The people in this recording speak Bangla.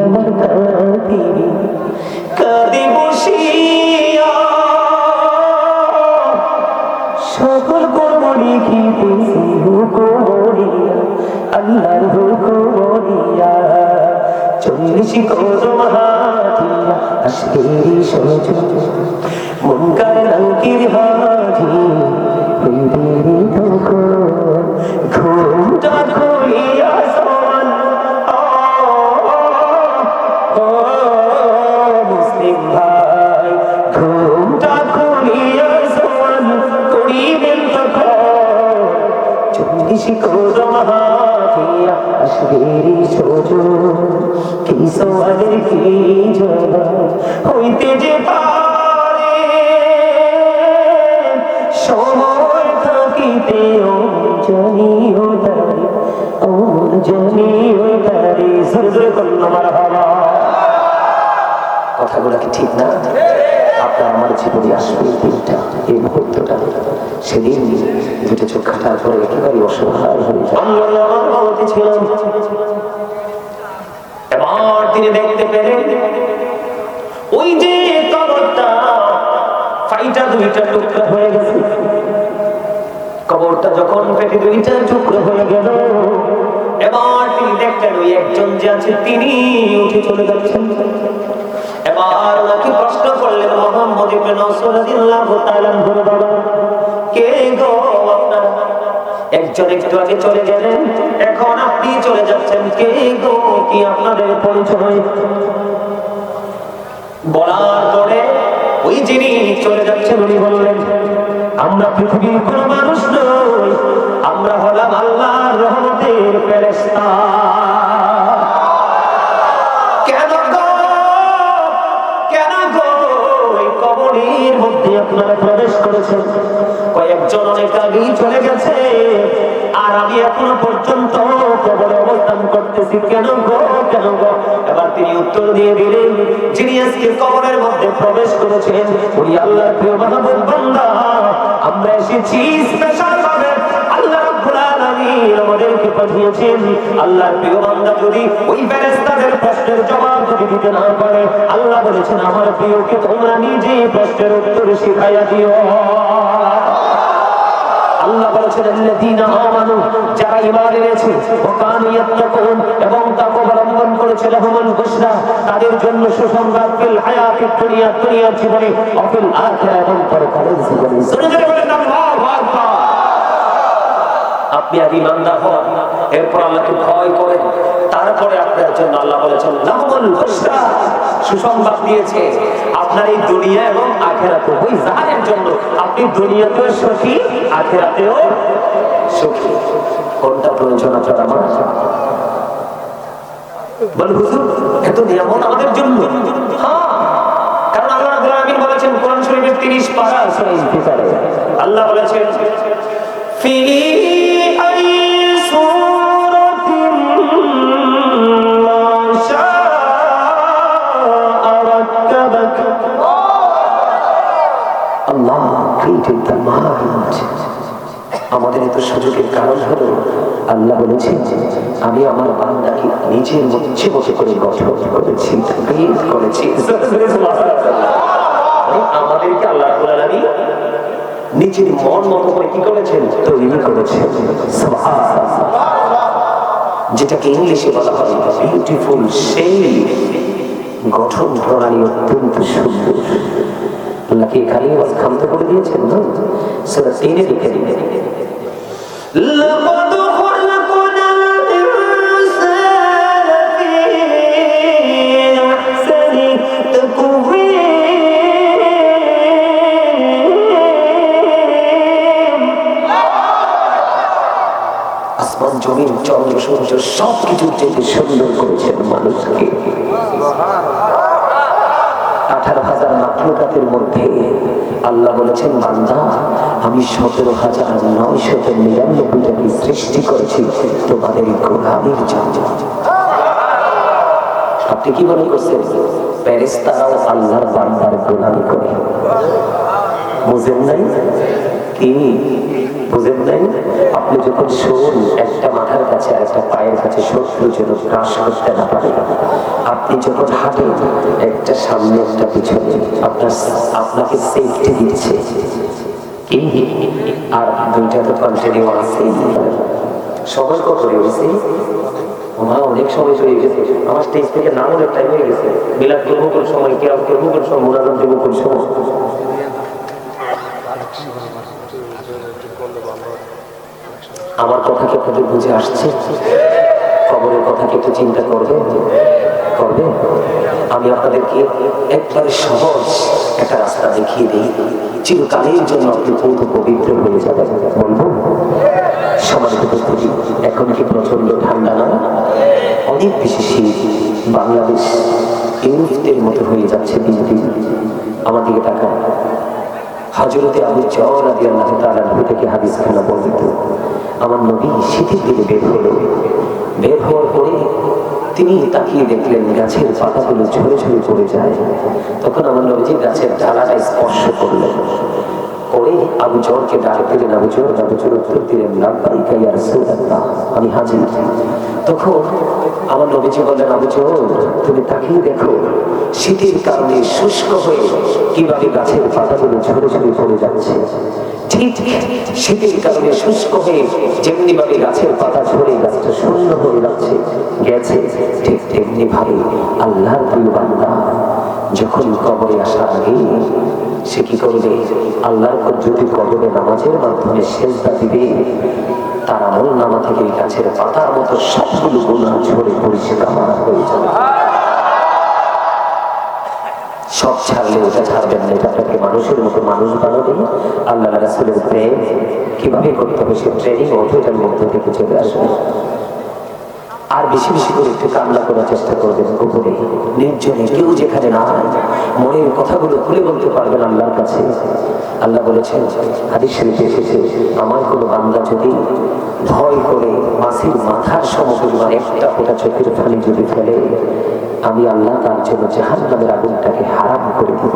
আমার কাঁদি কাঁদি বসিয়া সকল কর্ম লিখিতেছি হুকুমরিয়া আল্লাহর হুকুমরিয়া চল্লিশ কদম হাতিয়া আশকেরি সহজ মুনকার নাকির হাজি চল্লিশ কদম হাতিয়া আসবেরি ছোট কি সোয়ালের কি জবাব হইতে কথাগুলো কি ঠিক না? আমার জীবনে আসবে দিনটা, এই মুহূর্তটা। সেদিন দুটো চোখ খাটার পরে একেবারে অসহায় হয়ে এবার তিনি দেখতে ওই যে ফাইটা দুইটা হয়ে হয়ে এবার তিনি ওই একজন যে তিনি উঠে চলে যাচ্ছেন। প্রশ্ন করলেন, মোহাম্মদ ইবনে নসর রাদিয়াল্লাহু তাআলা বাবা, কে গো আপনারা? একজন একটু আগে চলে গেলেন, এখন আপনি চলে যাচ্ছেন, কে গো কি আপনাদের পরিচয়? বলার পরে ওই যিনি চলে যাচ্ছেন, উনি বললেন, আমরা পৃথিবীর কোনো মানুষ নই, আমরা হলাম আল্লাহর রহমতের ফেরেশতা। আপনারা প্রবেশ করেছেন কয়েকজন অনেক আগেই চলে গেছে। আর আমি এখনও পর্যন্ত কবরে অবস্থান করতেছি। কেন গো? কেন গো? এবার তিনি উত্তর দিয়ে দিলেন, যিনি আজকে কবরের মধ্যে প্রবেশ করেছেন, উনি আল্লাহর প্রিয় মাহবুব বান্দা। আমরা এসেছি স্পেশাল ভাবে আল্লাহ রাব্বুল আলামিন পাঠিয়েছেন আল্লাহর প্রিয় যদি ওই ফেরেশতাদের প্রশ্নের জবাব যদি দিতে না পারে, আল্লাহ বলেছেন, আমার প্রিয়কে তোমরা নিজে প্রশ্নের উত্তর শিখাইয়া দিও। আল্লাহ বলেছেন তাদের জন্য সুসংবাদ ফিল হায়াতিদ দুনিয়া, দুনিয়ার জীবনে ও ফিল এবং পরকালের জীবনে। জোরে জোরে আল্লাহু আকবার। আপনি আগে ইমানদার হন। এরপর আল্লাহকে ভয় করেন। তারপরে আপনার জন্য আল্লাহ বলেছেন সুসংবাদ দিয়েছে। আপনার এই দুনিয়া এবং আখেরাতে ওই জাহানের জন্য আপনি দুনিয়াতেও সুখী, আখেরাতেও সুখী। কোনটা প্রয়োজন আপনার আমার? বল হুজুর, এত নিয়ামত আমাদের জন্য। হ্যাঁ। কারণ আল্লাহ রাব্বুল আলামিন বলেছেন, কোরআন শরীফের 30 পারা আল্লাহ বলেছেন আমাদের এত সুযোগের কারণ হলো আল্লাহ বলেছেন, আমি আমার বান্দাকে নিজের মধ্যে মতো করে গঠন করেছি করেছি। মানে আমাদেরকে আল্লাহ আলামিন নিজের মন মতো করে কি করেছেন? তৈরি করেছেন। যেটাকে ইংলিশে বলা হয় বিউটিফুল সেই গঠন প্রণালী অত্যন্ত সুন্দর। আল্লাহকে খালি আওয়াজ খামতে করে দিয়েছেন না সেটা টেনে লিখে দিলেন لقد خلقنا الإنسان في أحسن تقويم আসমান জমিন চন্দ্র সূর্য সব কিছু থেকে সুন্দর করেছেন মানুষকে আঠারো মাত্রকাতের মধ্যে আল্লাহ বলেছেন, বান্দা, আমি সতেরো হাজার নয়শত নিরানব্বইটাকে সৃষ্টি করেছি? তোমাদের গোলামির জন্য। আপনি কি মনে করছেন? প্যারিস তারাও আল্লাহর বান্দার গোলামি করে। বুঝেন নাই? কি বুঝেন নাই, আপনি যখন শোন একটা মাথার কাছে একটা পায়ের কাছে শত্রু যেন গ্রাস করতে না পারে। আপনি যখন হাঁটেন, একটা সামনে একটা পিছনে আপনার আপনাকে সেফটি দিচ্ছে। আর দুইটা তো কন্টিনিউ আছে সময় কত হয়েছে আমার অনেক সময় চলে গেছে। আমার স্টেজ থেকে নাম অনেক টাইম হয়ে গেছে। বিলাপ করব সময়, কেরাম করব কোন সময় মোনাজাত দেবো কোন সময়? আমার কথা কি আপনাদের বুঝে আসছে? কবরের কথা কি একটু চিন্তা করবে? করবে? আমি আপনাদেরকে একবারে সহজ একটা রাস্তা দেখিয়ে দিই। চিরকালের জন্য আপনি পৌধ পবিত্র হয়ে যাবেন। বলব সমাজের উপস্থিতি এখন কি প্রচণ্ড ঠান্ডা না? অনেক বেশি শীত। বাংলাদেশ ইউরোপদের মতো হয়ে যাচ্ছে দিন দিন আমার দিকে তাকান। হজরতে আবু আদি আল্লাহ তাআলা থেকে হাদিস খানা বর্ণিত। আমার নবী শীতের দিকে বের হলো। বের হওয়ার পরে তিনি তাকিয়ে দেখলেন গাছের পাতাগুলো ঝরে ঝরে পড়ে যায়। তখন আমার নবীজি গাছের ডালাটা স্পর্শ করলেন। করে আবু জরকে ডাক দিলেন, আবু জর আবু জর উত্তর দিলেন রাসূলুল্লাহ, আমি হাজির। তখন আমার নবীজি বললেন তুমি তাকিয়ে দেখো, শীতের কারণে শুষ্ক হয়ে কীভাবে গাছের পাতাগুলো ঝরে ঝরে পড়ে যাচ্ছে। গাছের পাতা গাছটা যাচ্ছে, গেছে ঠিক আল্লাহর যখন কবরে আসার আগে সে কি করবে? আল্লাহর যদি কবরে নামাজের মাধ্যমে সেজদা দিবে তার আমল নামা থেকে গাছের পাতার মতো সবগুলো গুণা ঝরে পরিষ্কার হয়ে যাবে। সব ছাড়লে ওটা ছাড়বেন না, এটা আপনাকে মানুষের মতো মানুষ বানাবেন আল্লাহ রাসুলের প্রেম কীভাবে করতে হবে সে ট্রেনিং অটোটার মধ্যে থেকে চলে আসবে। আর বেশি বেশি করে একটু কান্না করার চেষ্টা করবেন গোপনে। নির্জনে কেউ যেখানে না মনের কথাগুলো খুলে বলতে পারবেন আল্লাহর কাছে। আল্লাহ বলেছেন, হাদিস শরীফে এসেছে, আমার কোনো বান্দা যদি ভয় করে মাসির মাথার সমপরিমাণ একটা ফোটা চোখের ফালি যদি ফেলে, আমি আল্লাহ তার জন্য জাহান নামের আগুনটাকে হারাম করে দেব।